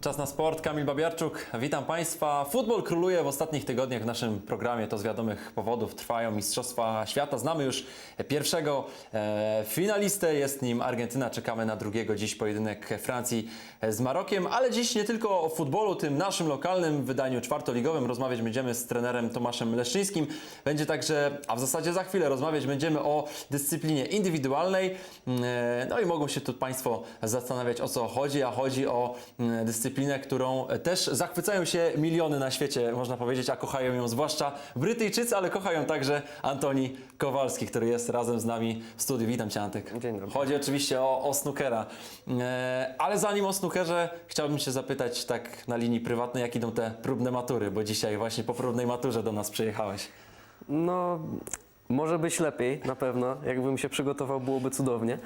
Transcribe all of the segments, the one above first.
Czas na sport, Kamil Babiarczuk. Witam Państwa. Futbol króluje w ostatnich tygodniach w naszym programie. To z wiadomych powodów trwają Mistrzostwa Świata. Znamy już pierwszego e, finalistę, jest nim Argentyna. Czekamy na drugiego dziś pojedynek Francji z Marokiem. Ale dziś nie tylko o futbolu, tym naszym lokalnym wydaniu czwartoligowym. Rozmawiać będziemy z trenerem Tomaszem Leszczyńskim. Będzie także, a w zasadzie za chwilę rozmawiać będziemy o dyscyplinie indywidualnej. E, No i mogą się tu Państwo zastanawiać o co chodzi, a chodzi o mm, dyscyplinę, którą też zachwycają się miliony na świecie, można powiedzieć, a kochają ją zwłaszcza Brytyjczycy, ale kochają także Antoni Kowalski, który jest razem z nami w studiu. Witam Cię Antek. Dzień dobry. Chodzi oczywiście o, o snookera, e, ale zanim o snookerze chciałbym się zapytać tak na linii prywatnej, jak idą te próbne matury, bo dzisiaj właśnie po próbnej maturze do nas przyjechałeś. No, może być lepiej, na pewno. Jakbym się przygotował, byłoby cudownie.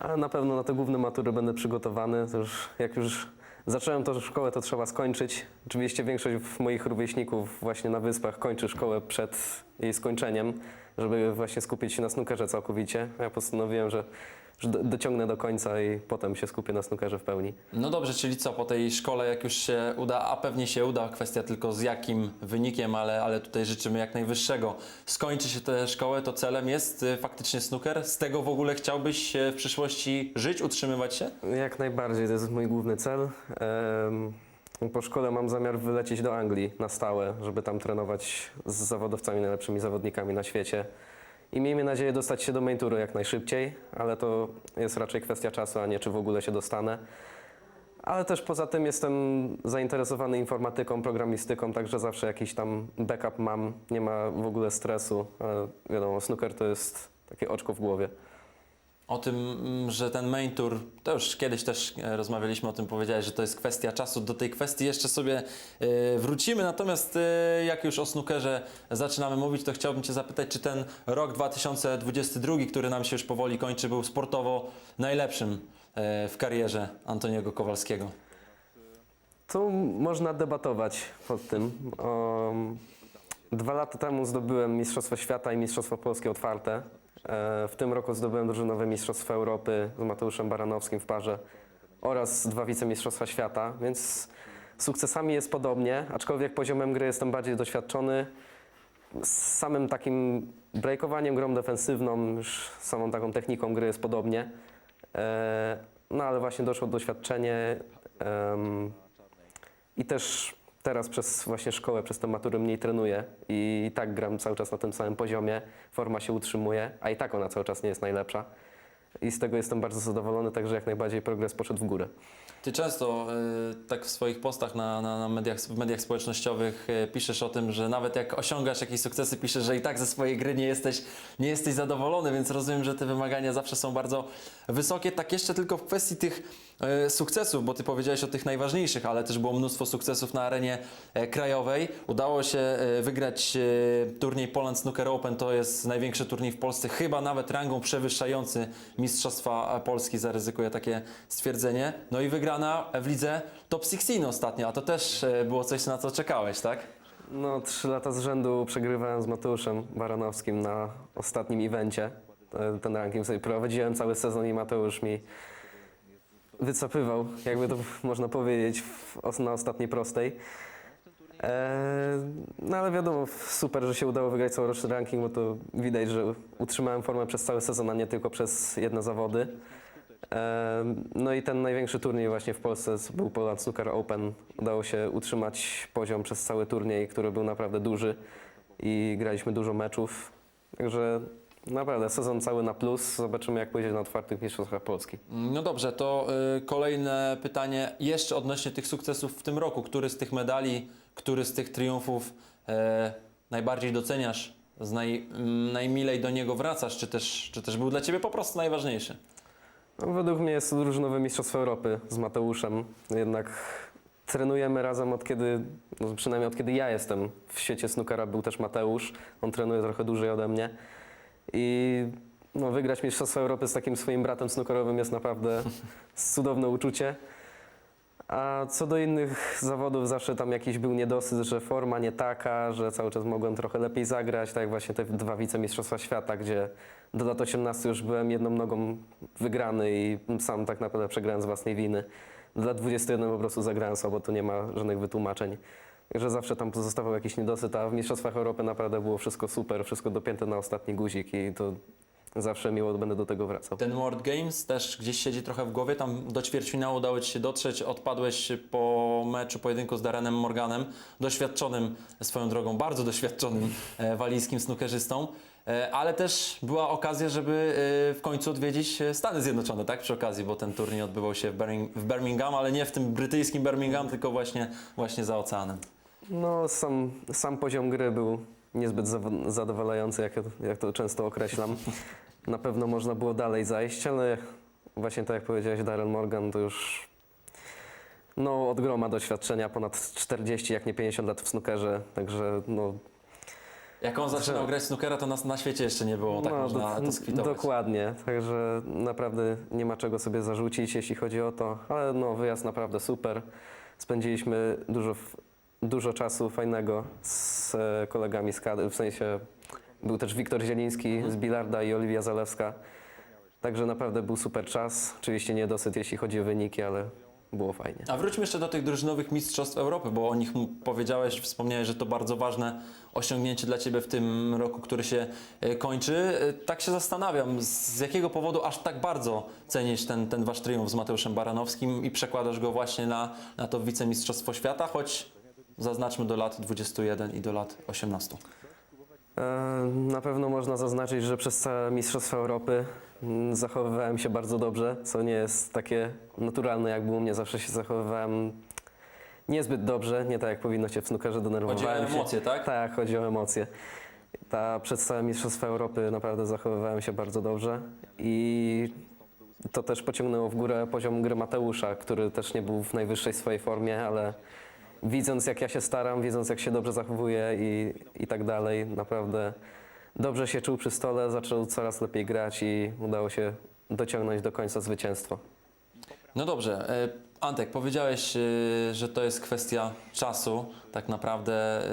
Ale na pewno na te główne matury będę przygotowany. To już, jak już zacząłem tę szkołę, to trzeba skończyć. Oczywiście większość moich rówieśników właśnie na Wyspach kończy szkołę przed jej skończeniem, żeby właśnie skupić się na snookerze całkowicie. Ja postanowiłem, że, że do- dociągnę do końca i potem się skupię na snookerze w pełni. No dobrze, czyli co po tej szkole, jak już się uda, a pewnie się uda, kwestia tylko z jakim wynikiem, ale, ale tutaj życzymy jak najwyższego. Skończy się tę szkołę, to celem jest y, faktycznie snooker? Z tego w ogóle chciałbyś y, w przyszłości żyć, utrzymywać się? Jak najbardziej, to jest mój główny cel. Em, Po szkole mam zamiar wylecieć do Anglii na stałe, żeby tam trenować z zawodowcami, najlepszymi zawodnikami na świecie. I miejmy nadzieję dostać się do main touru jak najszybciej, ale to jest raczej kwestia czasu, a nie czy w ogóle się dostanę. Ale też poza tym jestem zainteresowany informatyką, programistyką, także zawsze jakiś tam backup mam, nie ma w ogóle stresu. Ale wiadomo, snooker to jest takie oczko w głowie. O tym, mm, że ten main tour, to już kiedyś też e, rozmawialiśmy o tym, powiedziałeś, że to jest kwestia czasu. Do tej kwestii jeszcze sobie e, wrócimy. Natomiast e, jak już o snookerze zaczynamy mówić, to chciałbym Cię zapytać, czy ten rok 2022, który nam się już powoli kończy, był sportowo najlepszym w karierze Antoniego Kowalskiego? Tu można debatować pod tym. Um, dwa lata temu zdobyłem Mistrzostwo Świata i Mistrzostwo Polskie otwarte. E, w tym roku zdobyłem drużynowe Mistrzostwo Europy z Mateuszem Baranowskim w parze oraz dwa wicemistrzostwa świata, więc z sukcesami jest podobnie, aczkolwiek poziomem gry jestem bardziej doświadczony. Z samym takim breakowaniem, grą defensywną, już samą taką techniką gry jest podobnie. E, no ale właśnie doszło doświadczenie. i też teraz przez właśnie szkołę, przez tę maturę mniej trenuję i tak gram cały czas na tym samym poziomie, forma się utrzymuje, a i tak ona cały czas nie jest najlepsza. I z tego jestem bardzo zadowolony, także jak najbardziej progres poszedł w górę. Ty często y, tak w swoich postach na, na, na mediach, w mediach społecznościowych y, piszesz o tym, że nawet jak osiągasz jakieś sukcesy, piszesz, że i tak ze swojej gry nie jesteś, nie jesteś zadowolony, więc rozumiem, że te wymagania zawsze są bardzo wysokie. Tak jeszcze tylko w kwestii tych y, sukcesów, bo ty powiedziałeś o tych najważniejszych, ale też było mnóstwo sukcesów na arenie e, krajowej. Udało się e, wygrać e, turniej Poland Snooker Open, to jest największy turniej w Polsce, chyba nawet rangą przewyższający Mistrzostwa Polski, zaryzykuję takie stwierdzenie. No i wygrana w lidze Top 16 ostatnio, a to też e, było coś, na co czekałeś, tak? No, trzy lata z rzędu przegrywałem z Mateuszem Baranowskim na ostatnim evencie. Te- Ten ranking sobie prowadziłem cały sezon i Mateusz mi wycofywał, jakby to można powiedzieć, na ostatniej prostej. Eee, no ale wiadomo, super, że się udało wygrać całoroczny ranking, bo to widać, że utrzymałem formę przez cały sezon, a nie tylko przez jedne zawody. Eee, No i ten największy turniej właśnie w Polsce był Poland Snooker Open. Udało się utrzymać poziom przez cały turniej, który był naprawdę duży i graliśmy dużo meczów. Także naprawdę sezon cały na plus. Zobaczymy jak pójdzie na otwartych mistrzostwach Polski. No dobrze, to y, kolejne pytanie jeszcze odnośnie tych sukcesów w tym roku. Który z tych medali, który z tych triumfów e, najbardziej doceniasz, z naj, m, najmilej do niego wracasz, czy też, czy też był dla Ciebie po prostu najważniejszy? No, według mnie jest to drużynowe Mistrzostwo Europy z Mateuszem. Jednak trenujemy razem od kiedy, no przynajmniej od kiedy ja jestem w świecie snookera, był też Mateusz. On trenuje trochę dłużej ode mnie. I no, wygrać Mistrzostwo Europy z takim swoim bratem snookerowym jest naprawdę cudowne uczucie. A co do innych zawodów, zawsze tam jakiś był niedosyt, że forma nie taka, że cały czas mogłem trochę lepiej zagrać, tak jak właśnie te dwa wicemistrzostwa świata, gdzie do lat 18 już byłem jedną nogą wygrany i sam tak naprawdę przegrałem z własnej winy. dla 21 po prostu zagrałem słabo, to nie ma żadnych wytłumaczeń. Że zawsze tam pozostawał jakiś niedosyt, a w Mistrzostwach Europy naprawdę było wszystko super, wszystko dopięte na ostatni guzik i to zawsze miło będę do tego wracał. Ten World Games też gdzieś siedzi trochę w głowie. Tam do ćwierćfinału udało Ci się dotrzeć. Odpadłeś po meczu, pojedynku z Darrenem Morganem, doświadczonym swoją drogą, bardzo doświadczonym e, walijskim snookerzystą. E, Ale też była okazja, żeby e, w końcu odwiedzić Stany Zjednoczone, tak? Przy okazji, bo ten turniej odbywał się w Birmingham, ale nie w tym brytyjskim Birmingham, tylko właśnie, właśnie za oceanem. No, sam, sam poziom gry był niezbyt zaw- zadowalający, jak, jak to często określam. Na pewno można było dalej zajść, ale właśnie tak jak powiedziałeś, Darren Morgan to już no, od groma doświadczenia, ponad 40, jak nie 50 lat w snookerze, także no, Jak on zaczynał grać snookera, to na, na świecie jeszcze nie było, tak no, można do- to skwitować. Dokładnie, także naprawdę nie ma czego sobie zarzucić, jeśli chodzi o to, ale no, wyjazd naprawdę super. Spędziliśmy dużo, dużo czasu fajnego z e, kolegami z kadry, w sensie był też Wiktor Zieliński z Bilarda i Oliwia Zalewska, także naprawdę był super czas. Oczywiście niedosyt, jeśli chodzi o wyniki, ale było fajnie. A wróćmy jeszcze do tych drużynowych mistrzostw Europy, bo o nich powiedziałeś, wspomniałeś, że to bardzo ważne osiągnięcie dla Ciebie w tym roku, który się e, kończy. E, Tak się zastanawiam, z jakiego powodu aż tak bardzo cenisz ten, ten Wasz triumf z Mateuszem Baranowskim i przekładasz go właśnie na, na to wicemistrzostwo świata, choć zaznaczmy do lat 21 i do lat 18. E, Na pewno można zaznaczyć, że przez całe Mistrzostwa Europy mm, zachowywałem się bardzo dobrze, co nie jest takie naturalne, jak było u mnie. Zawsze się zachowywałem niezbyt dobrze, nie tak jak powinno się w snookerze, Chodzi o denerwowałem się. emocje, tak? Tak, chodzi o emocje. Ta, przez całe Mistrzostwa Europy naprawdę zachowywałem się bardzo dobrze i to też pociągnęło w górę poziom gry Mateusza, który też nie był w najwyższej swojej formie, ale widząc jak ja się staram, wiedząc jak się dobrze zachowuję i, i tak dalej, naprawdę dobrze się czuł przy stole, zaczął coraz lepiej grać i udało się dociągnąć do końca zwycięstwo. No dobrze. E, Antek, powiedziałeś, e, że to jest kwestia czasu, tak naprawdę, e,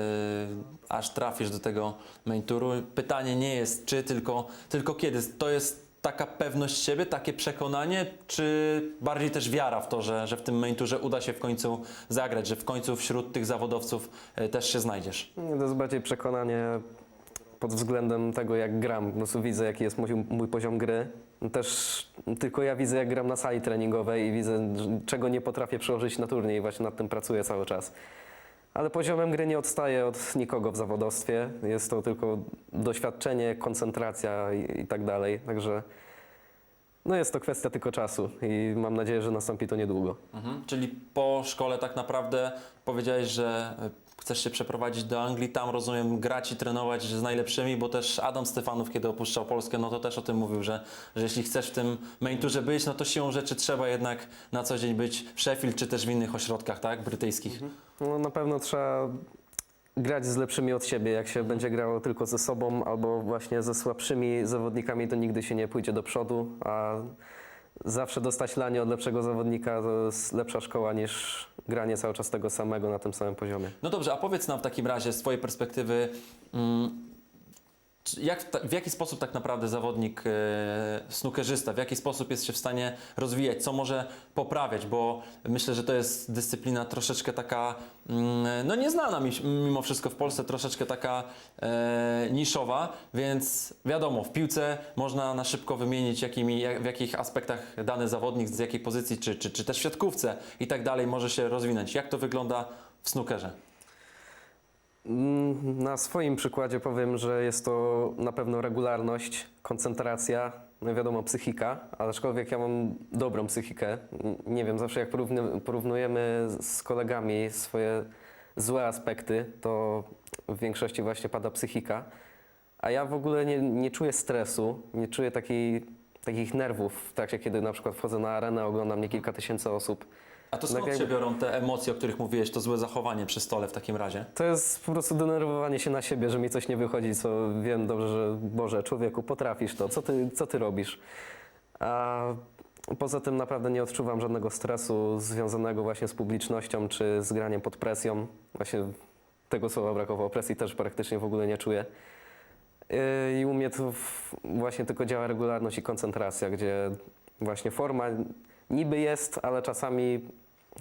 aż trafisz do tego main touru. Pytanie nie jest czy, tylko, tylko kiedy. To jest taka pewność siebie, takie przekonanie, czy bardziej też wiara w to, że, że w tym main uda się w końcu zagrać, że w końcu wśród tych zawodowców e, też się znajdziesz? To jest bardziej przekonanie pod względem tego, jak gram. Po prostu widzę, jaki jest mój, mój poziom gry. Też tylko ja widzę, jak gram na sali treningowej i widzę, czego nie potrafię przełożyć na turniej i właśnie nad tym pracuję cały czas. Ale poziomem gry nie odstaję od nikogo w zawodowstwie. Jest to tylko doświadczenie, koncentracja i, i tak dalej. Także no jest to kwestia tylko czasu i mam nadzieję, że nastąpi to niedługo. Mhm. Czyli po szkole tak naprawdę powiedziałeś, że e, chcesz się przeprowadzić do Anglii, tam rozumiem grać i trenować z najlepszymi, bo też Adam Stefanów, kiedy opuszczał Polskę, no to też o tym mówił, że, że jeśli chcesz w tym main tourze być, no to siłą rzeczy trzeba jednak na co dzień być w Sheffield czy też w innych ośrodkach, tak, brytyjskich. No, na pewno trzeba grać z lepszymi od siebie. Jak się będzie grało tylko ze sobą albo właśnie ze słabszymi zawodnikami, to nigdy się nie pójdzie do przodu, a zawsze dostać lanie od lepszego zawodnika to jest lepsza szkoła niż granie cały czas tego samego na tym samym poziomie. No dobrze, a powiedz nam w takim razie z Twojej perspektywy, mm, jak, w jaki sposób tak naprawdę zawodnik e, snookerzysta, w jaki sposób jest się w stanie rozwijać, co może poprawiać, bo myślę, że to jest dyscyplina troszeczkę taka, mm, no nieznana mi- mimo wszystko w Polsce, troszeczkę taka e, niszowa, więc wiadomo, w piłce można na szybko wymienić, jakimi, jak, w jakich aspektach dany zawodnik, z jakiej pozycji, czy, czy, czy też w siatkówce i tak dalej może się rozwinąć. Jak to wygląda w snookerze? Mm, Na swoim przykładzie powiem, że jest to na pewno regularność, koncentracja, no wiadomo, psychika, aczkolwiek ja mam dobrą psychikę. Nie wiem, zawsze jak porównujemy z kolegami swoje złe aspekty, to w większości właśnie pada psychika. A ja w ogóle nie, nie czuję stresu, nie czuję takiej, takich nerwów w trakcie, kiedy na przykład wchodzę na arenę, ogląda mnie kilka tysięcy osób. A to Tak skąd się jakby- biorą te emocje, o których mówiłeś, to złe zachowanie przy stole w takim razie? To jest po prostu denerwowanie się na siebie, że mi coś nie wychodzi, co wiem dobrze, że Boże, człowieku, potrafisz to, co ty, co ty robisz? A poza tym naprawdę nie odczuwam żadnego stresu związanego właśnie z publicznością czy z graniem pod presją. Właśnie tego słowa brakowało, presji też praktycznie w ogóle nie czuję. Yy, I u mnie to w- właśnie tylko działa regularność i koncentracja, gdzie właśnie forma niby jest, ale czasami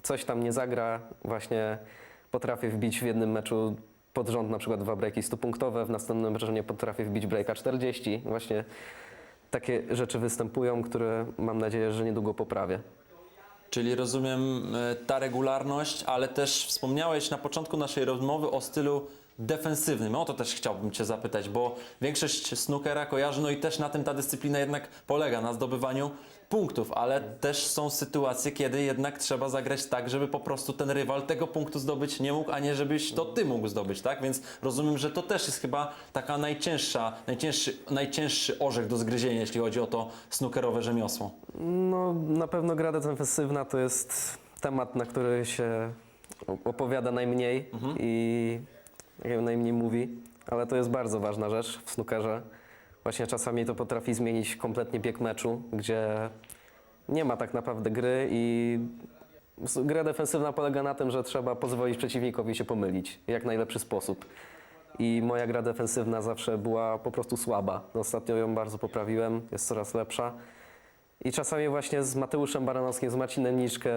coś tam nie zagra, właśnie potrafię wbić w jednym meczu pod rząd na przykład dwa breaki 100-punktowe, w następnym meczu potrafię wbić breaka 40. Właśnie takie rzeczy występują, które mam nadzieję, że niedługo poprawię. Czyli rozumiem e, ta regularność, ale też wspomniałeś na początku naszej rozmowy o stylu defensywnym. O to też chciałbym Cię zapytać, bo większość snookera kojarzy, no i też na tym ta dyscyplina jednak polega, na zdobywaniu punktów, ale też są sytuacje, kiedy jednak trzeba zagrać tak, żeby po prostu ten rywal tego punktu zdobyć nie mógł, a nie żebyś to Ty mógł zdobyć, tak? Więc rozumiem, że to też jest chyba taka najcięższa, najcięższy, najcięższy orzech do zgryzienia, jeśli chodzi o to snookerowe rzemiosło. No, na pewno gra defensywna to jest temat, na który się opowiada najmniej i jak najmniej mówi, ale to jest bardzo ważna rzecz w snookerze. Właśnie czasami to potrafi zmienić kompletnie bieg meczu, gdzie nie ma tak naprawdę gry i gra defensywna polega na tym, że trzeba pozwolić przeciwnikowi się pomylić w jak najlepszy sposób. I moja gra defensywna zawsze była po prostu słaba. Ostatnio ją bardzo poprawiłem, jest coraz lepsza. I czasami właśnie z Mateuszem Baranowskim, z Marcinem Niczkę,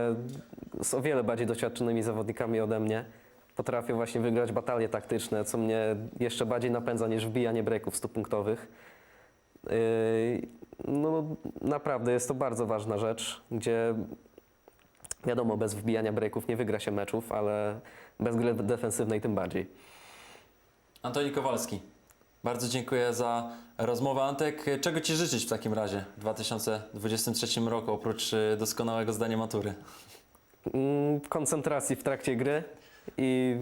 z o wiele bardziej doświadczonymi zawodnikami ode mnie, potrafię właśnie wygrać batalie taktyczne, co mnie jeszcze bardziej napędza niż wbijanie breaków 100-punktowych. Yy, No naprawdę jest to bardzo ważna rzecz, gdzie wiadomo, bez wbijania breaków nie wygra się meczów, ale bez gry defensywnej tym bardziej. Antoni Kowalski, bardzo dziękuję za rozmowę. Antek, czego Ci życzyć w takim razie w 2023 roku, oprócz y, doskonałego zdania matury? Mm, Koncentracji w trakcie gry i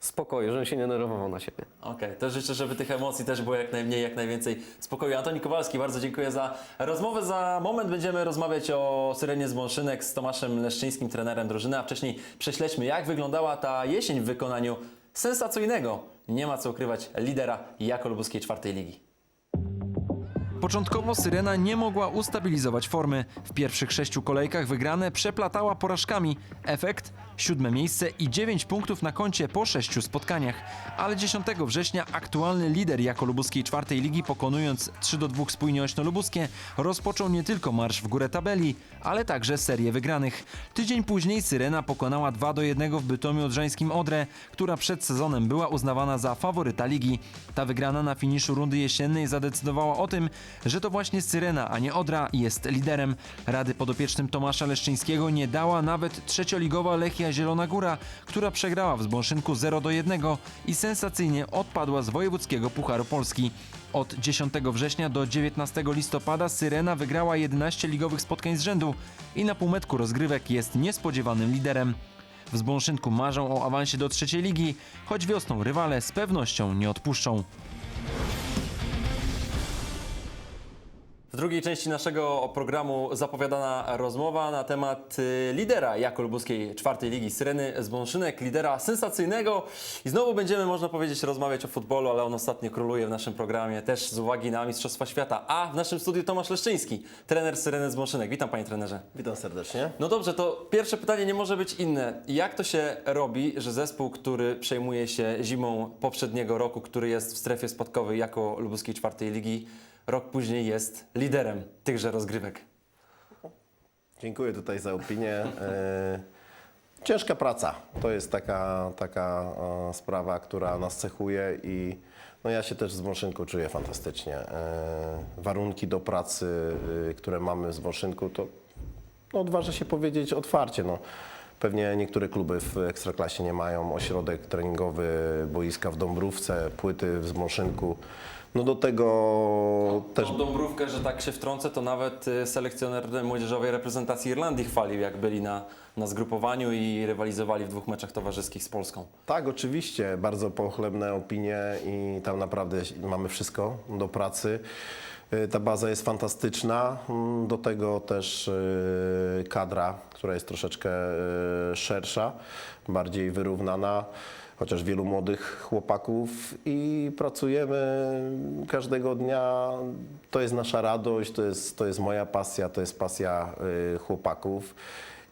spokoju, żebym się nie nerwował na siebie. Okej, to życzę, żeby tych emocji też było jak najmniej, jak najwięcej spokoju. Antoni Kowalski, bardzo dziękuję za rozmowę. Za moment będziemy rozmawiać o Syrenie z Mąszynek z Tomaszem Leszczyńskim, trenerem drużyny, a wcześniej prześledźmy, jak wyglądała ta jesień w wykonaniu sensacyjnego, nie ma co ukrywać, lidera Jako Lubuskiej czwartej ligi. Początkowo Syrena nie mogła ustabilizować formy. W pierwszych sześciu kolejkach wygrane przeplatała porażkami. Efekt? Siódme miejsce i dziewięć punktów na koncie po sześciu spotkaniach. Ale 10 września aktualny lider jako lubuskiej czwartej ligi pokonując 3 do 2 spójnie Ośno-Lubuskie rozpoczął nie tylko marsz w górę tabeli, ale także serię wygranych. Tydzień później Syrena pokonała 2 do 1 w Bytomiu Odrzańskim Odrę, która przed sezonem była uznawana za faworyta ligi. Ta wygrana na finiszu rundy jesiennej zadecydowała o tym, że to właśnie Syrena, a nie Odra jest liderem. Rady podopiecznym Tomasza Leszczyńskiego nie dała nawet trzecioligowa Lechia Zielona Góra, która przegrała w Zbąszynku 0 do 1 i sensacyjnie odpadła z wojewódzkiego Pucharu Polski. Od 10 września do 19 listopada Syrena wygrała 11 ligowych spotkań z rzędu i na półmetku rozgrywek jest niespodziewanym liderem. W Zbąszynku marzą o awansie do trzeciej ligi, choć wiosną rywale z pewnością nie odpuszczą. W drugiej części naszego programu zapowiadana rozmowa na temat y, lidera Jako Lubuskiej czwartej ligi Syreny z Bąszynek, lidera sensacyjnego i znowu będziemy, można powiedzieć, rozmawiać o futbolu, ale on ostatnio króluje w naszym programie też z uwagi na Mistrzostwa Świata. A w naszym studiu Tomasz Leszczyński, trener Syreny z Bąszynek. Witam panie trenerze. Witam serdecznie. No dobrze, to pierwsze pytanie nie może być inne. Jak to się robi, że zespół, który przejmuje się zimą poprzedniego roku, który jest w strefie spadkowej jako Lubuskiej czwartej ligi, rok później jest liderem tychże rozgrywek? Dziękuję tutaj za opinię. E, Ciężka praca. To jest taka, taka e, sprawa, która nas cechuje i no ja się też z Mąszynku czuję fantastycznie. E, Warunki do pracy, e, które mamy z Mąszynku, to no, odważę się powiedzieć otwarcie. No. Pewnie niektóre kluby w Ekstraklasie nie mają ośrodek treningowy, boiska w Dąbrówce, płyty w Zmąszynku. No do tego też Tą Dąbrówkę, że tak się wtrącę, to nawet y, selekcjoner młodzieżowej reprezentacji Irlandii chwalił, jak byli na, na zgrupowaniu i rywalizowali w dwóch meczach towarzyskich z Polską. Tak, oczywiście. Bardzo pochlebne opinie i tam naprawdę mamy wszystko do pracy. Y, Ta baza jest fantastyczna. Mm, Do tego też y, kadra, która jest troszeczkę szersza, bardziej wyrównana, chociaż wielu młodych chłopaków i pracujemy każdego dnia. To jest nasza radość, to jest, to jest moja pasja, to jest pasja y, chłopaków.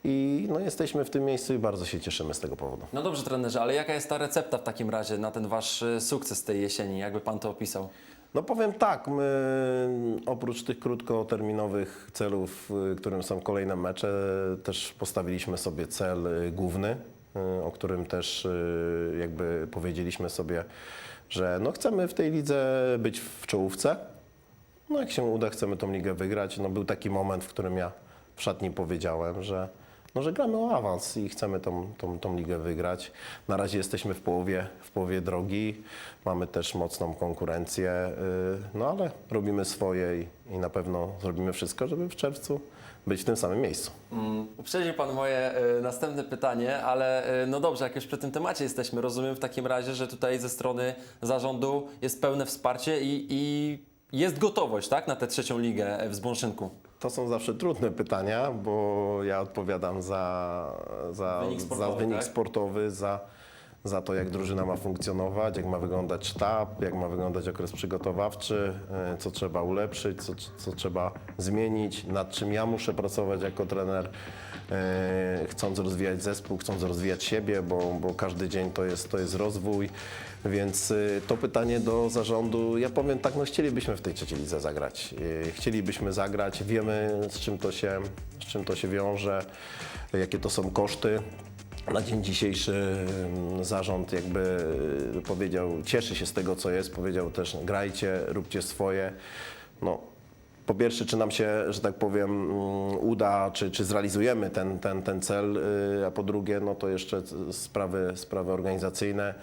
I no, jesteśmy w tym miejscu i bardzo się cieszymy z tego powodu. No dobrze trenerze, ale jaka jest ta recepta w takim razie na ten wasz y, sukces tej jesieni? Jakby pan to opisał? No powiem tak, my oprócz tych krótkoterminowych celów, y, którym są kolejne mecze, też postawiliśmy sobie cel główny, o którym też y, jakby powiedzieliśmy sobie, że no chcemy w tej lidze być w czołówce. No jak się uda, chcemy tą ligę wygrać. No był taki moment, w którym ja w szatni powiedziałem, że, no, że gramy o awans i chcemy tą, tą, tą ligę wygrać. Na razie jesteśmy w połowie, w połowie drogi. Mamy też mocną konkurencję, yy, no ale robimy swoje i, i na pewno zrobimy wszystko, żeby w czerwcu być w tym samym miejscu. Mm, Uprzedził Pan moje y, następne pytanie, ale y, no dobrze, jak już przy tym temacie jesteśmy, rozumiem w takim razie, że tutaj ze strony zarządu jest pełne wsparcie i, i jest gotowość, tak, na tę trzecią ligę w Zbąszynku. To są zawsze trudne pytania, bo ja odpowiadam za, za Wynik za sportowy, wynik tak? sportowy, za, za to, jak drużyna ma funkcjonować, jak ma wyglądać sztab, jak ma wyglądać okres przygotowawczy, e, co trzeba ulepszyć, co, co trzeba zmienić, nad czym ja muszę pracować jako trener, e, chcąc rozwijać zespół, chcąc rozwijać siebie, bo, bo każdy dzień to jest, to jest rozwój. Więc y, to pytanie do zarządu, ja powiem tak, no chcielibyśmy w tej trzeciej lidze zagrać. Chcielibyśmy zagrać, wiemy z czym to się, z czym to się wiąże, jakie to są koszty. Na dzień dzisiejszy mm, zarząd jakby powiedział, cieszy się z tego co jest, powiedział też grajcie, róbcie swoje. No, po pierwsze, czy nam się, że tak powiem, mm, uda, czy, czy zrealizujemy ten, ten, ten cel, y, a po drugie, no to jeszcze sprawy, sprawy organizacyjne,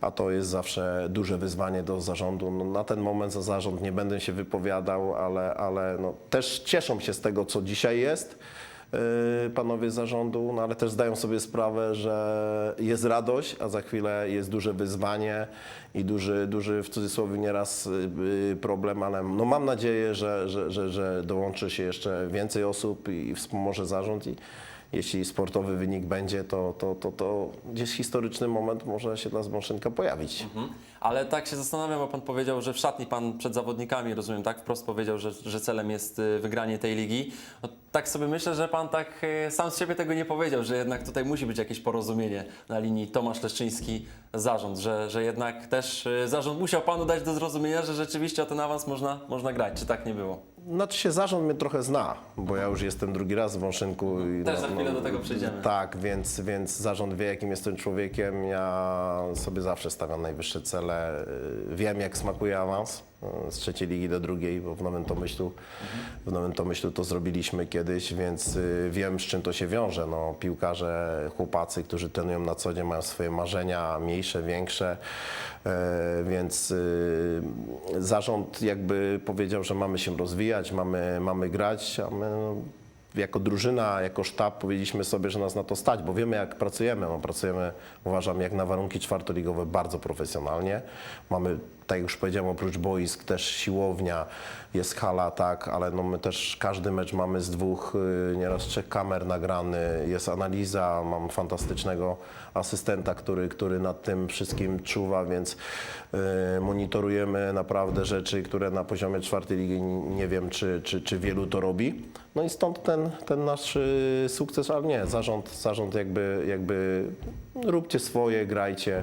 a to jest zawsze duże wyzwanie do zarządu. No, na ten moment za zarząd nie będę się wypowiadał, ale, ale no, też cieszą się z tego, co dzisiaj jest panowie z zarządu, no ale też zdają sobie sprawę, że jest radość, a za chwilę jest duże wyzwanie i duży, duży w cudzysłowie nieraz y, y, problem, ale no mam nadzieję, że, że, że, że dołączy się jeszcze więcej osób i wspomoże zarząd i jeśli sportowy wynik będzie, to, to, to, to gdzieś historyczny moment może się dla Zbąszynka pojawić. Mhm. Ale tak się zastanawiam, bo Pan powiedział, że w szatni Pan przed zawodnikami, rozumiem, tak wprost powiedział, że, że celem jest y, wygranie tej ligi. No, tak sobie myślę, że Pan tak y, sam z siebie tego nie powiedział, że jednak tutaj musi być jakieś porozumienie na linii Tomasz Leszczyński, zarząd, że, że jednak też y, zarząd musiał Panu dać do zrozumienia, że rzeczywiście o ten awans można, można grać. Czy tak nie było? Znaczy się zarząd mnie trochę zna, bo ja już jestem drugi raz w Wąszynku. I Też za chwilę do tego przejdziemy. Tak, więc, więc zarząd wie, jakim jestem człowiekiem. Ja sobie zawsze stawiam najwyższe cele. Y, Wiem, jak smakuje awans z trzeciej ligi do drugiej, bo w Nowym Tomyślu, w Nowym Tomyślu to zrobiliśmy kiedyś, więc y, wiem, z czym to się wiąże. No, piłkarze, chłopacy, którzy trenują na co dzień, mają swoje marzenia, mniejsze, większe, e, więc y, zarząd jakby powiedział, że mamy się rozwijać, mamy, mamy grać, a my no, jako drużyna, jako sztab powiedzieliśmy sobie, że nas na to stać, bo wiemy jak pracujemy. No, pracujemy, uważam, jak na warunki czwartoligowe bardzo profesjonalnie. Mamy, tak już powiedziałem, oprócz boisk też siłownia, jest hala, tak, ale no my też każdy mecz mamy z dwóch, y, nieraz trzech kamer nagrany, jest analiza, mam fantastycznego asystenta, który, który nad tym wszystkim czuwa, więc y, monitorujemy naprawdę rzeczy, które na poziomie czwartej ligi nie wiem, czy, czy, czy wielu to robi. No i stąd ten, ten nasz y, sukces, ale nie, zarząd, zarząd jakby, jakby róbcie swoje, grajcie.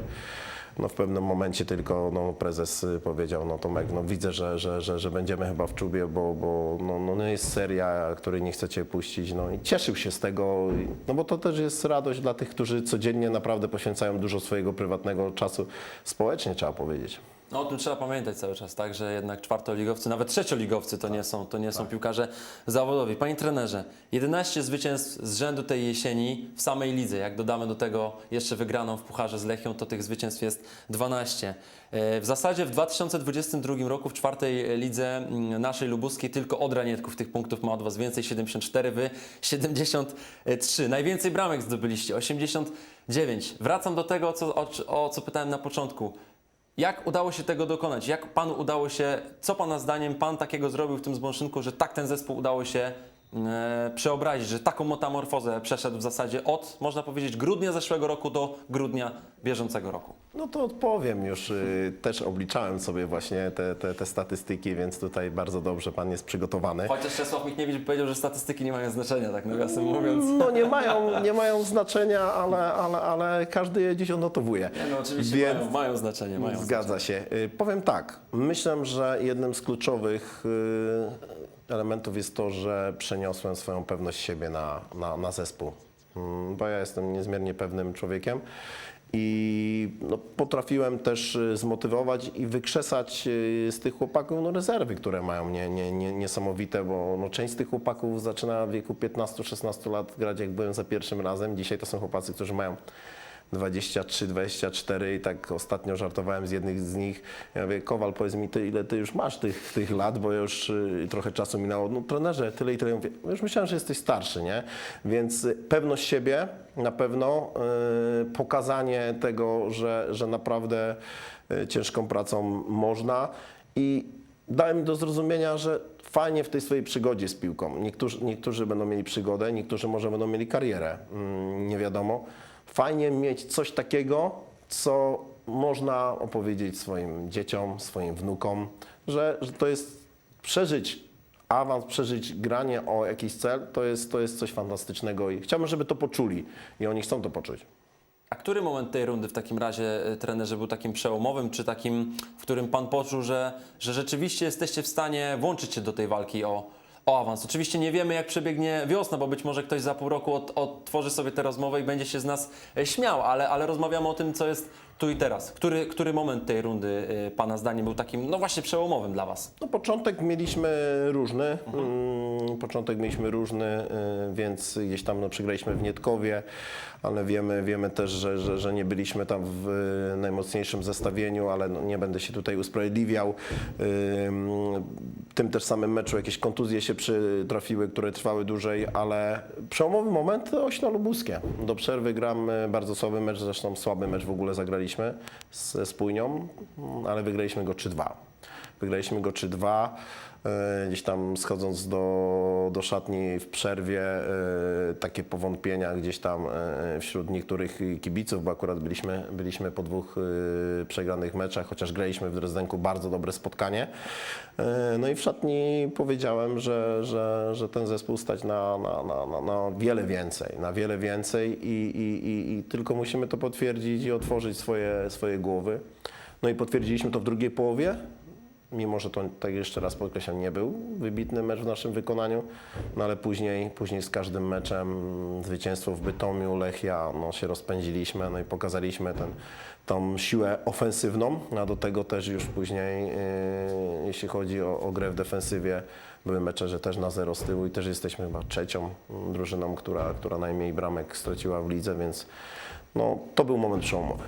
No w pewnym momencie tylko no, prezes y, powiedział, no Tomek, no widzę, że, że, że, że będziemy chyba w czubie, bo, bo no, no no jest seria, której nie chcecie puścić. No i cieszył się z tego, no bo to też jest radość dla tych, którzy codziennie naprawdę poświęcają dużo swojego prywatnego czasu społecznie, trzeba powiedzieć. No o tym trzeba pamiętać cały czas, tak, że jednak czwartoligowcy, nawet trzecioligowcy to nie są, to nie są piłkarze zawodowi. Panie trenerze, 11 zwycięstw z rzędu tej jesieni w samej lidze. Jak dodamy do tego jeszcze wygraną w Pucharze z Lechią, to tych zwycięstw jest 12. E, W zasadzie w 2022 roku w czwartej lidze mm, naszej lubuskiej tylko Odra Nietków tych punktów ma od Was więcej, 74, Wy 73. Najwięcej bramek zdobyliście, 89. Wracam do tego, co, o, o co pytałem na początku. Jak udało się tego dokonać? Jak Panu udało się, co Pana zdaniem Pan takiego zrobił w tym zbąszynku, że tak ten zespół udało się e, przeobrazić, że taką metamorfozę przeszedł w zasadzie od, można powiedzieć, grudnia zeszłego roku do grudnia bieżącego roku? No to odpowiem już. y, Też obliczałem sobie właśnie te, te, te statystyki, więc tutaj bardzo dobrze pan jest przygotowany. Chociaż Czesław Michniewicz powiedział, że statystyki nie mają znaczenia, tak nawiasem mówiąc. No nie mają, nie mają znaczenia, ale, ale, ale każdy je gdzieś odnotowuje. Nie, no oczywiście Więc- mają, mają znaczenie, mają Zgadza się. Y, Powiem tak, myślę, że jednym z kluczowych y, elementów jest to, że przeniosłem swoją pewność siebie na, na, na zespół. Mm, Bo ja jestem niezmiernie pewnym człowiekiem i no, potrafiłem też y, zmotywować i wykrzesać y, z tych chłopaków no, rezerwy, które mają nie, nie, nie, niesamowite, bo no, część z tych chłopaków zaczyna w wieku 15-16 lat grać jak byłem za pierwszym razem. Dzisiaj to są chłopacy, którzy mają 23, 24 i tak ostatnio żartowałem z jednych z nich. Ja mówię, Kowal, powiedz mi, ty, ile ty już masz tych, tych lat, bo już y, trochę czasu minęło. No trenerze, tyle i tyle. Mówię, "No już myślałem, że jesteś starszy, nie? Więc y, pewność siebie na pewno, y, pokazanie tego, że, że naprawdę y, ciężką pracą można i dałem do zrozumienia, że fajnie w tej swojej przygodzie z piłką. Niektórzy, niektórzy będą mieli przygodę, niektórzy może będą mieli karierę, mm, nie wiadomo. Fajnie mieć coś takiego, co można opowiedzieć swoim dzieciom, swoim wnukom, że, że to jest przeżyć awans, przeżyć granie o jakiś cel, to jest, to jest coś fantastycznego i chciałbym, żeby to poczuli i oni chcą to poczuć. A który moment tej rundy w takim razie, y, trenerze, był takim przełomowym, czy takim, w którym pan poczuł, że, że rzeczywiście jesteście w stanie włączyć się do tej walki o, o awans? Oczywiście nie wiemy, jak przebiegnie wiosna, bo być może ktoś za pół roku od, odtworzy sobie tę rozmowę i będzie się z nas e, śmiał, ale, ale rozmawiamy o tym, co jest tu i teraz. Który, który moment tej rundy y, pana zdaniem był takim, no właśnie, przełomowym dla was? No, początek mieliśmy różny. Mm, początek mieliśmy różny, y, więc gdzieś tam no, przegraliśmy w Nietkowie, ale wiemy, wiemy też, że, że, że nie byliśmy tam w y, najmocniejszym zestawieniu, ale no, nie będę się tutaj usprawiedliwiał. W tym też samym meczu jakieś kontuzje się przytrafiły, które trwały dłużej, ale przełomowy moment Ośno Lubuskie. Do przerwy gramy bardzo słaby mecz, zresztą słaby mecz w ogóle zagraliśmy z Spójnią, ale wygraliśmy go 3-2. Wygraliśmy go 3-2. E, Gdzieś tam schodząc do, do szatni w przerwie, e, takie powątpienia gdzieś tam e, wśród niektórych kibiców, bo akurat byliśmy, byliśmy po dwóch przegranych meczach, chociaż graliśmy w Drezdenku bardzo dobre spotkanie. No i w szatni powiedziałem, że, że, że ten zespół stać na, na, na, na, na wiele więcej, na wiele więcej i, i, i, i tylko musimy to potwierdzić i otworzyć swoje, swoje głowy. No i potwierdziliśmy to w drugiej połowie mimo że to, tak jeszcze raz podkreślam, nie był wybitny mecz w naszym wykonaniu, no ale później, później z każdym meczem zwycięstwo w Bytomiu, Lechia, no się rozpędziliśmy, no i pokazaliśmy ten, tą siłę ofensywną, a do tego też już później, yy, jeśli chodzi o, o grę w defensywie, były mecze, że też na zero z tyłu i też jesteśmy chyba trzecią drużyną, która, która najmniej bramek straciła w lidze, więc no, to był moment przełomowy.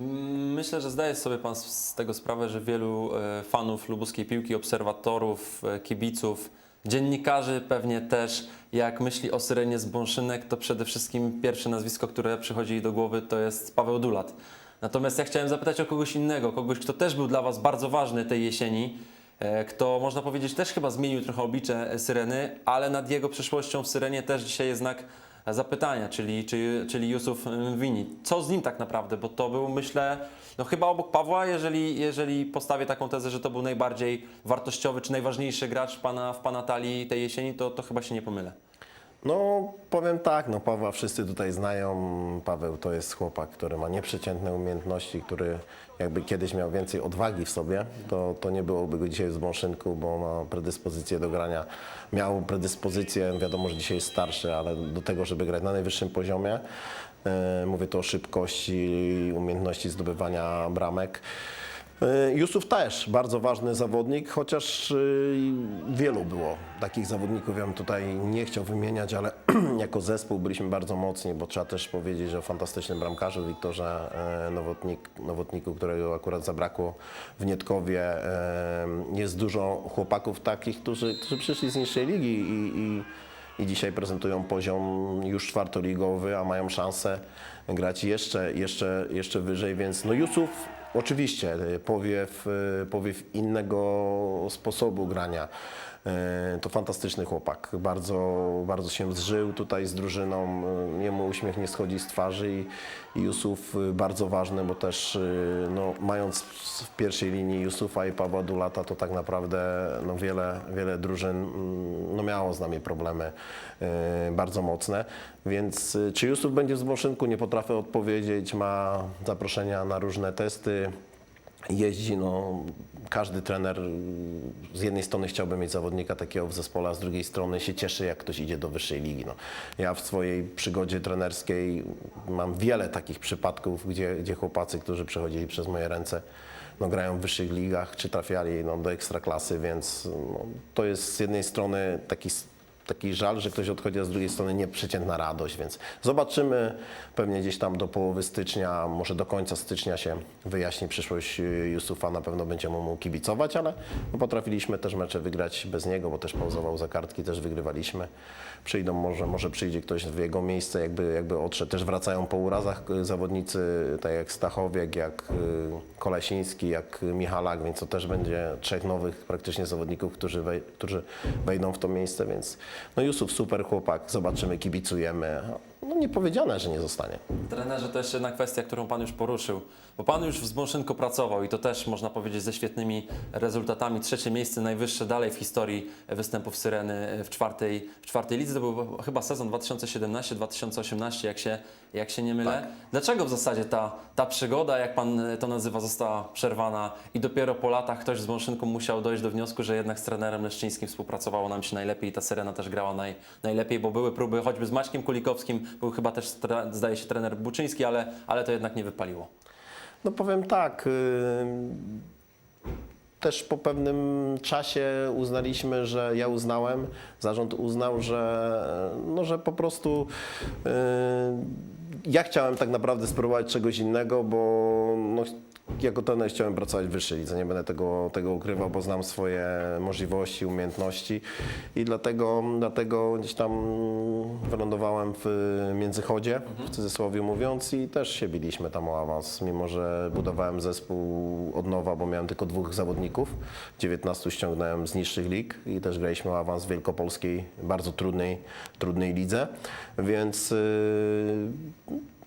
Myślę, że zdaje sobie Pan z tego sprawę, że wielu e, fanów lubuskiej piłki, obserwatorów, e, kibiców, dziennikarzy pewnie też, jak myśli o Syrenie z Bąszynek, to przede wszystkim pierwsze nazwisko, które przychodzi jej do głowy, to jest Paweł Dulat. Natomiast ja chciałem zapytać o kogoś innego, kogoś, kto też był dla Was bardzo ważny tej jesieni, e, kto można powiedzieć też chyba zmienił trochę oblicze Syreny, ale nad jego przyszłością w Syrenie też dzisiaj jest znak zapytania, czyli, czyli, czyli Jusuf Wini. Co z nim tak naprawdę? Bo to był, myślę, no chyba obok Pawła, jeżeli, jeżeli postawię taką tezę, że to był najbardziej wartościowy czy najważniejszy gracz pana, w pana talii tej jesieni, to, to chyba się nie pomylę. No, powiem tak, no Pawła wszyscy tutaj znają. Paweł to jest chłopak, który ma nieprzeciętne umiejętności, który jakby kiedyś miał więcej odwagi w sobie, to, to nie byłoby go dzisiaj w Zbąszynku, bo ma predyspozycję do grania. Miał predyspozycję, wiadomo, że dzisiaj jest starszy, ale do tego, żeby grać na najwyższym poziomie. E, Mówię tu o szybkości, umiejętności zdobywania bramek. E, Jusuf też bardzo ważny zawodnik, chociaż y, wielu było takich zawodników. Ja bym tutaj nie chciał wymieniać, ale jako zespół byliśmy bardzo mocni, bo trzeba też powiedzieć o fantastycznym bramkarzu Wiktorze e, Nowotnik, Nowotniku, którego akurat zabrakło w Nietkowie. E, Jest dużo chłopaków takich, którzy, którzy przyszli z niższej ligi i, i i dzisiaj prezentują poziom już czwartoligowy, a mają szansę grać jeszcze, jeszcze, jeszcze wyżej, więc no Jusuf Oczywiście, powiew, powiew innego sposobu grania. Y, To fantastyczny chłopak. Bardzo, bardzo się zżył tutaj z drużyną. Y, Jemu uśmiech nie schodzi z twarzy i, Jusuf y, bardzo ważny, bo też no, mając w pierwszej linii Jusufa i Pawła Dulata, to tak naprawdę no, wiele, wiele drużyn mm, no, miało z nami problemy bardzo mocne. Więc czy Jusuf będzie w Zmoszynku, nie potrafię odpowiedzieć. Ma zaproszenia na różne testy jeździ, no każdy trener y, z jednej strony chciałby mieć zawodnika takiego w zespole, a z drugiej strony się cieszy, jak ktoś idzie do wyższej ligi. No, ja w swojej przygodzie trenerskiej mam wiele takich przypadków, gdzie, gdzie chłopacy, którzy przechodzili przez moje ręce, no, grają w wyższych ligach, czy trafiali no, do ekstraklasy, więc no, to jest z jednej strony taki taki żal, że ktoś odchodzi, a z drugiej strony nieprzeciętna radość, więc zobaczymy pewnie gdzieś tam do połowy stycznia, może do końca stycznia się wyjaśni przyszłość y, Yusufa, na pewno będziemy mu kibicować, ale no, potrafiliśmy też mecze wygrać bez niego, bo też pauzował za kartki, też wygrywaliśmy. Przyjdą może, może przyjdzie ktoś w jego miejsce, jakby, jakby odszedł. Też wracają po urazach y, zawodnicy, tak jak Stachowiek, jak y, Kolesiński, jak Michalak, więc to też będzie trzech nowych praktycznie zawodników, którzy, wej, którzy wejdą w to miejsce, więc no Jusuf super chłopak, zobaczymy, kibicujemy. No nie powiedziane, że nie zostanie. Trenerze, to jeszcze jedna kwestia, którą Pan już poruszył, bo Pan już w Zbąszynku pracował i to też można powiedzieć ze świetnymi rezultatami. Trzecie miejsce najwyższe dalej w historii występów Syreny w czwartej, w czwartej lidze. To był chyba sezon 2017-2018, jak się, jak się nie mylę. Dlaczego w zasadzie ta, ta przygoda, jak Pan to nazywa, została przerwana i dopiero po latach ktoś w Zbąszynku musiał dojść do wniosku, że jednak z trenerem Leszczyńskim współpracowało nam się najlepiej i ta Syrena też grała naj, najlepiej, bo były próby choćby z Maćkiem Kulikowskim, był chyba też, zdaje się, trener Buczyński, ale, ale to jednak nie wypaliło. No powiem tak. y, Też po pewnym czasie uznaliśmy, że ja uznałem, zarząd uznał, że, no, że po prostu y, ja chciałem tak naprawdę spróbować czegoś innego, bo no, jako trener chciałem pracować w wyższej lidze, nie będę tego, tego ukrywał, bo znam swoje możliwości, umiejętności i dlatego, dlatego gdzieś tam wylądowałem w Międzychodzie, w cudzysłowie mówiąc i też się biliśmy tam o awans, mimo że budowałem zespół od nowa, bo miałem tylko dwóch zawodników, 19 ściągnąłem z niższych lig i też graliśmy o awans w wielkopolskiej, bardzo trudnej, trudnej lidze, więc yy,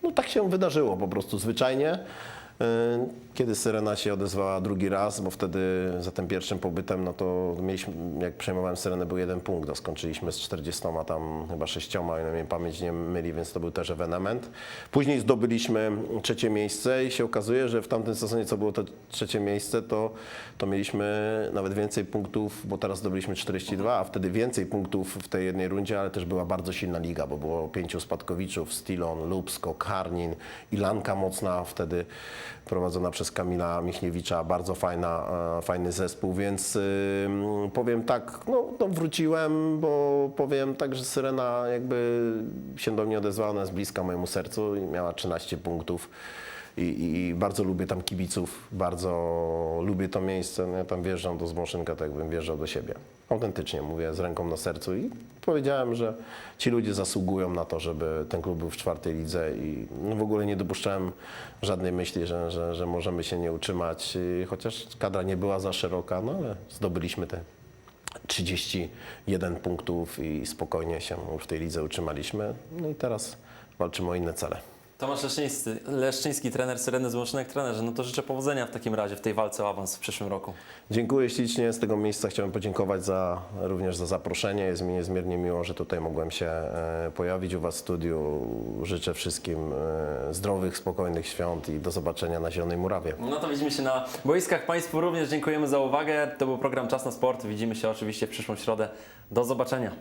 no tak się wydarzyło po prostu zwyczajnie. Yy, Kiedy Syrena się odezwała drugi raz, bo wtedy za tym pierwszym pobytem, no to mieliśmy, jak przejmowałem Syrenę, był jeden punkt, a skończyliśmy z 40 tam chyba sześcioma, o ile mnie pamięć nie myli, więc to był też ewenement. Później zdobyliśmy trzecie miejsce i się okazuje, że w tamtym sezonie, co było to trzecie miejsce, to, to mieliśmy nawet więcej punktów, bo teraz zdobyliśmy 42, a wtedy więcej punktów w tej jednej rundzie, ale też była bardzo silna liga, bo było pięciu spadkowiczów, Stilon, Lubsko, Karnin, Ilanka mocna wtedy prowadzona przez Kamila Michniewicza, bardzo fajna, e, fajny zespół, więc powiem tak, no, no wróciłem, bo powiem tak, że Syrena jakby się do mnie odezwała, ona jest bliska mojemu sercu i miała 13 punktów. I, i bardzo lubię tam kibiców, bardzo lubię to miejsce. No Ja tam wjeżdżam do Zmoszynka, tak jakbym wjeżdżał do siebie. Autentycznie mówię, z ręką na sercu i powiedziałem, że ci ludzie zasługują na to, żeby ten klub był w czwartej lidze i no w ogóle nie dopuszczałem żadnej myśli, że, że, że możemy się nie utrzymać, chociaż kadra nie była za szeroka, no ale zdobyliśmy te 31 punktów i spokojnie się w tej lidze utrzymaliśmy. No i teraz walczymy o inne cele. Tomasz Leszczyński, Leszczyński trener Syreny Złącznek, trenerze, no to życzę powodzenia w takim razie w tej walce o awans w przyszłym roku. Dziękuję ślicznie. Z tego miejsca chciałem podziękować za, również za zaproszenie. Jest mi niezmiernie miło, że tutaj mogłem się e, pojawić u Was w studiu. Życzę wszystkim e, zdrowych, spokojnych świąt i do zobaczenia na Zielonej Murawie. No to widzimy się na boiskach. Państwu również dziękujemy za uwagę. To był program Czas na Sport. Widzimy się oczywiście w przyszłą środę. Do zobaczenia.